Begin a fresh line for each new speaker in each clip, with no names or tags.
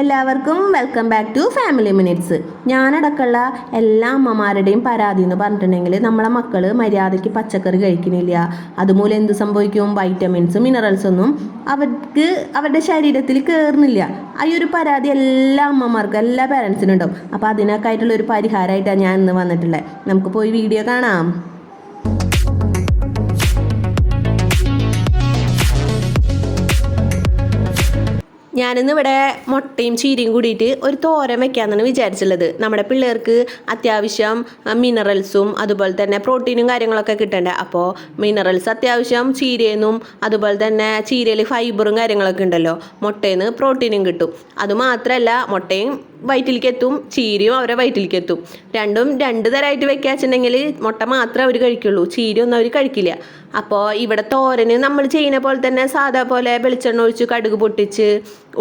എല്ലാവർക്കും welcome back to family minutes ഞാനടക്കമുള്ള എല്ലാ അമ്മമാരുടെയും പരാതി എന്ന് പറഞ്ഞിട്ടുണ്ടെങ്കിൽ നമ്മളെ മക്കൾ മര്യാദയ്ക്ക് പച്ചക്കറി കഴിക്കുന്നില്ല. അതുമൂലം എന്ത് സംഭവിക്കും? വൈറ്റമിൻസും മിനറൽസ് ഒന്നും അവർക്ക് അവരുടെ ശരീരത്തിൽ കയറുന്നില്ല ആ ഒരു പരാതി എല്ലാ അമ്മമാർക്കും എല്ലാ പേരൻസിനും ഉണ്ടാവും. അപ്പോൾ അതിനൊക്കെ ആയിട്ടുള്ള ഒരു പരിഹാരമായിട്ടാണ് ഞാൻ ഇന്ന് വന്നിട്ടുള്ളത് നമുക്ക് പോയി വീഡിയോ കാണാം. ഞാനിന്ന് ഇവിടെ മുട്ടയും ചീരയും കൂടിയിട്ട് ഒരു തോരൻ വെക്കാമെന്നാണ് വിചാരിച്ചുള്ളത് നമ്മുടെ പിള്ളേർക്ക് അത്യാവശ്യം മിനറൽസും അതുപോലെ തന്നെ പ്രോട്ടീനും കാര്യങ്ങളൊക്കെ കിട്ടണ്ടേ. അപ്പോൾ മിനറൽസ് അത്യാവശ്യം ചീരയെന്നും അതുപോലെ തന്നെ ചീരയിൽ ഫൈബറും കാര്യങ്ങളൊക്കെ ഉണ്ടല്ലോ. മുട്ടയിൽ നിന്ന് പ്രോട്ടീനും കിട്ടും. അതുമാത്രമല്ല മുട്ടയും വയറ്റിലേക്ക് എത്തും ചീരയും അവരെ വയറ്റിലേക്ക് എത്തും രണ്ടും രണ്ട് തരമായിട്ട് വെക്കാച്ചിട്ടുണ്ടെങ്കിൽ മുട്ട മാത്രമേ അവർ കഴിക്കുള്ളൂ. ചീരയൊന്നും അവർ കഴിക്കില്ല. അപ്പോൾ ഇവിടെ തോരന് നമ്മൾ ചെയ്യുന്ന പോലെ തന്നെ സാധാ പോലെ വെളിച്ചെണ്ണ ഒഴിച്ച് കടുക് പൊട്ടിച്ച്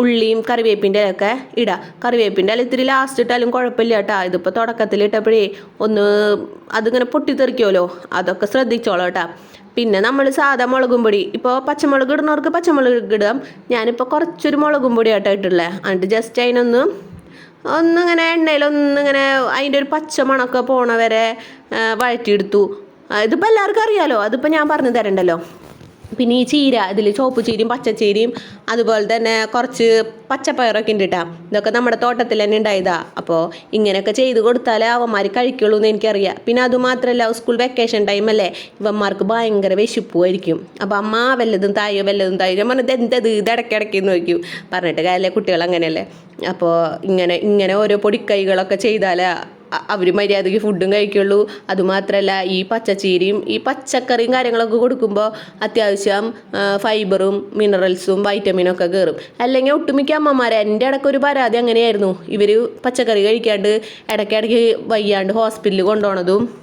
ഉള്ളിയും കറിവേപ്പിന്റെ ഒക്കെ ഇടാം. കറിവേപ്പിന്റെ അല്ല ഇത്തിരി ലാസ്റ്റ് ഇട്ടാലും കുഴപ്പമില്ല കേട്ടോ. ഇതിപ്പോൾ തുടക്കത്തിൽ ഇട്ടപ്പോഴേ ഒന്ന് അതിങ്ങനെ പൊട്ടിത്തെറിക്കുമല്ലോ അതൊക്കെ ശ്രദ്ധിച്ചോളൂ കേട്ടോ. പിന്നെ നമ്മൾ സാധാ മുളകും പൊടി. ഇപ്പോൾ പച്ചമുളക് ഇടുന്നവർക്ക് പച്ചമുളക് ഇടാം. ഞാനിപ്പോൾ കുറച്ചൊരു മുളകും പൊടി ആട്ടോ ഇട്ടുള്ളത് എന്നിട്ട് ജസ്റ്റ് അതിനൊന്ന് ഒന്നിങ്ങനെ എണ്ണയിൽ ഒന്നിങ്ങനെ അതിന്റെ ഒരു പച്ച മണമൊക്കെ പോണ വരെ വഴറ്റിയെടുത്തു. ഇതിപ്പോൾ എല്ലാവർക്കും അറിയാമല്ലോ അതിപ്പോൾ ഞാൻ പറഞ്ഞു തരണ്ടല്ലോ. പിന്നെ ഈ ചീര ഇതിൽ ചുവപ്പ് ചീരയും പച്ചച്ചീരയും അതുപോലെ തന്നെ കുറച്ച് പച്ചപ്പയറൊക്കെ ഉണ്ട് കേട്ടോ ഇതൊക്കെ നമ്മുടെ തോട്ടത്തിൽ തന്നെ ഉണ്ടായതാ. അപ്പോൾ ഇങ്ങനെയൊക്കെ ചെയ്ത് കൊടുത്താലേ അവന്മാർ കഴിക്കുള്ളൂ എന്ന് എനിക്കറിയാം. പിന്നെ അതുമാത്രമല്ല സ്കൂൾ വെക്കേഷൻ ടൈമല്ലേ ഇവന്മാർക്ക് ഭയങ്കര വിശപ്പുമായിരിക്കും അപ്പോൾ അമ്മ വല്ലതും തായോ വല്ലതും തായോ? ഞാൻ പറഞ്ഞത് എന്തത് ഇത്? ഇടയ്ക്കിടയ്ക്ക് നോക്കും പറഞ്ഞിട്ട് കാര്യമല്ലേ കുട്ടികൾ അങ്ങനെയല്ലേ? അപ്പോൾ ഇങ്ങനെ ഇങ്ങനെ ഓരോ പൊടിക്കൈകളൊക്കെ ചെയ്താലേ അവർ മര്യാദയ്ക്ക് ഫുഡും കഴിക്കുള്ളൂ. അതുമാത്രമല്ല ഈ പച്ചച്ചീരയും ഈ പച്ചക്കറിയും കാര്യങ്ങളൊക്കെ കൊടുക്കുമ്പോൾ അത്യാവശ്യം ഫൈബറും മിനറൽസും വൈറ്റമിനും ഒക്കെ കയറും അല്ലെങ്കിൽ ഒട്ടുമിക്ക അമ്മമാരെ എന്റെ ഇടയ്ക്ക് ഒരു പരാതി അങ്ങനെയായിരുന്നു. ഇവർ പച്ചക്കറി കഴിക്കാണ്ട് ഇടയ്ക്കിടയ്ക്ക് വയ്യാണ്ട് ഹോസ്പിറ്റലിൽ കൊണ്ടുപോണതും.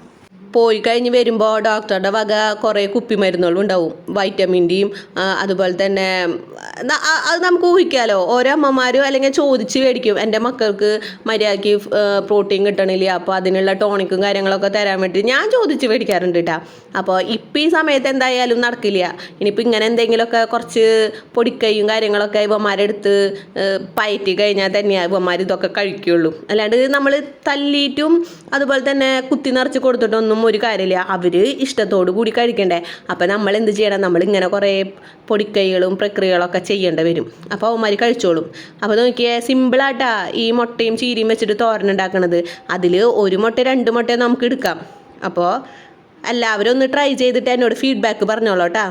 പോയി കഴിഞ്ഞ് വരുമ്പോൾ ഡോക്ടറുടെ വക കുറേ കുപ്പിമരുന്നുകളും ഉണ്ടാവും വൈറ്റമിന്റെയും അതുപോലെ തന്നെ അത് നമുക്ക് ഊഹിക്കാമല്ലോ ഓരോ അമ്മമാരും അല്ലെങ്കിൽ ചോദിച്ച് മേടിക്കും എന്റെ മക്കൾക്ക് മര്യാദയ്ക്ക് പ്രോട്ടീൻ കിട്ടണില്ല. അപ്പോൾ അതിനുള്ള ടോണിക്കും കാര്യങ്ങളൊക്കെ തരാൻ വേണ്ടി ഞാൻ ചോദിച്ച് മേടിക്കാറുണ്ട് കേട്ടോ അപ്പോൾ ഇപ്പം ഈ സമയത്ത് എന്തായാലും നടക്കില്ല. ഇനിയിപ്പോൾ ഇങ്ങനെ എന്തെങ്കിലുമൊക്കെ കുറച്ച് പൊടിക്കൈയും കാര്യങ്ങളൊക്കെ ഇവന്മാരെടുത്ത് പയറ്റി കഴിഞ്ഞാൽ തന്നെയാണ് ഇവന്മാർ ഇതൊക്കെ കഴിക്കുകയുള്ളൂ അല്ലാണ്ട് നമ്മൾ തല്ലിയിട്ടും അതുപോലെ തന്നെ കുത്തി നിറച്ച് കൊടുത്തിട്ടൊന്നും ഒരു കാര്യമില്ല. അവർ ഇഷ്ടത്തോടു കൂടി കഴിക്കണ്ടേ. അപ്പോൾ നമ്മൾ എന്ത് ചെയ്യണം? നമ്മൾ ഇങ്ങനെ കുറേ പൊടിക്കൈകളും പ്രക്രിയകളൊക്കെ ചെയ്യേണ്ടി വരും. അപ്പോൾ അവന്മാർ കഴിച്ചോളും. അപ്പോൾ നോക്കിയേ സിമ്പിളാട്ടാ ഈ മുട്ടയും ചീരിയും വെച്ചിട്ട് തോരൻ ഉണ്ടാക്കണത്. അതിൽ ഒരു മുട്ട രണ്ട് മുട്ട നമുക്ക് എടുക്കാം. അപ്പോൾ എല്ലാവരും ഒന്ന് ട്രൈ ചെയ്തിട്ട് എന്നോട് ഫീഡ്ബാക്ക് പറഞ്ഞോളൂ കേട്ടോ.